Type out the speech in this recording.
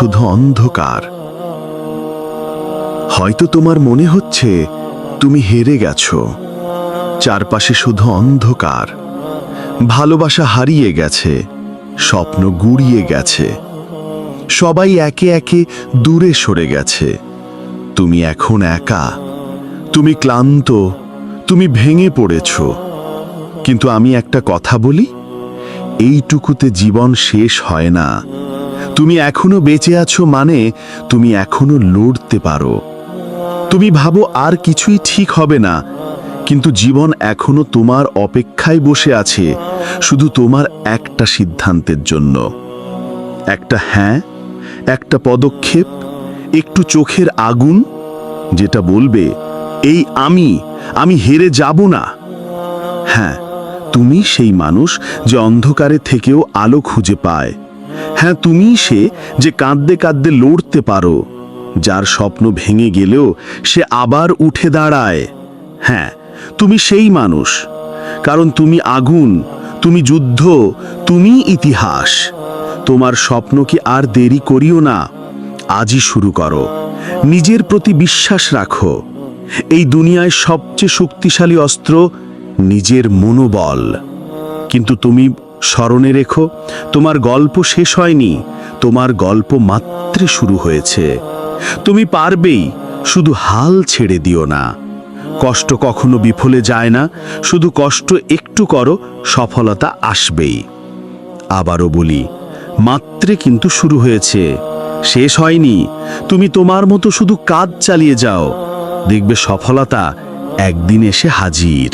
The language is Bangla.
শুধু অন্ধকার। হয়তো তোমার মনে হচ্ছে তুমি হেরে গেছো। চারপাশে শুধু অন্ধকার। ভালোবাসা হারিয়ে গেছে, স্বপ্ন গুড়িয়ে গেছে। সবাই একে একে দূরে সরে গেছে। তুমি এখন একা। তুমি ক্লান্ত। তুমি ভেঙে পড়েছ। কিন্তু আমি একটা কথা বলি, এইটুকুতে জীবন শেষ হয় না। তুমি এখনও বেঁচে আছো মানে তুমি এখনও লড়তে পারো। তুমি ভাবো আর কিছুই ঠিক হবে না, কিন্তু জীবন এখনও তোমার অপেক্ষায় বসে আছে, শুধু তোমার একটা সিদ্ধান্তের জন্য। একটা হ্যাঁ একটা পদক্ষেপ, একটু চোখের আগুন, যেটা বলবে, এই আমি আমি হেরে যাব না। হ্যাঁ তুমি সেই মানুষ যে অন্ধকারে থেকেও আলো খুঁজে পায়। হ্যাঁ তুমি সে যে কাঁদতে কাঁদতে লড়তে পারো। যার স্বপ্ন ভেঙে গেলেও সে আবার উঠে দাঁড়ায়। হ্যাঁ তুমি সেই মানুষ। কারণ তুমি আগুন, তুমি যুদ্ধ তুমি ইতিহাস। তোমার স্বপ্ন কি আর দেরি করিও না। আজই শুরু করো। নিজের প্রতি বিশ্বাস রাখো। এই দুনিয়ায় সবচেয়ে শক্তিশালী অস্ত্র নিজের মনোবল। কিন্তু তুমি স্মরণে রেখো, তোমার গল্প শেষ হয়নি, তোমার গল্প মাত্র শুরু হয়েছে। তুমি পারবেই, শুধু হাল ছেড়ে দিও না। কষ্ট কখনো বিফলে যায় না, শুধু কষ্ট একটু করো, সফলতা আসবেই। আবারও বলি, মাত্রে কিন্তু শুরু হয়েছে, শেষ হয়নি, তুমি তোমার মতো শুধু কাজ চালিয়ে যাও, দেখবে সফলতা একদিন এসে হাজির।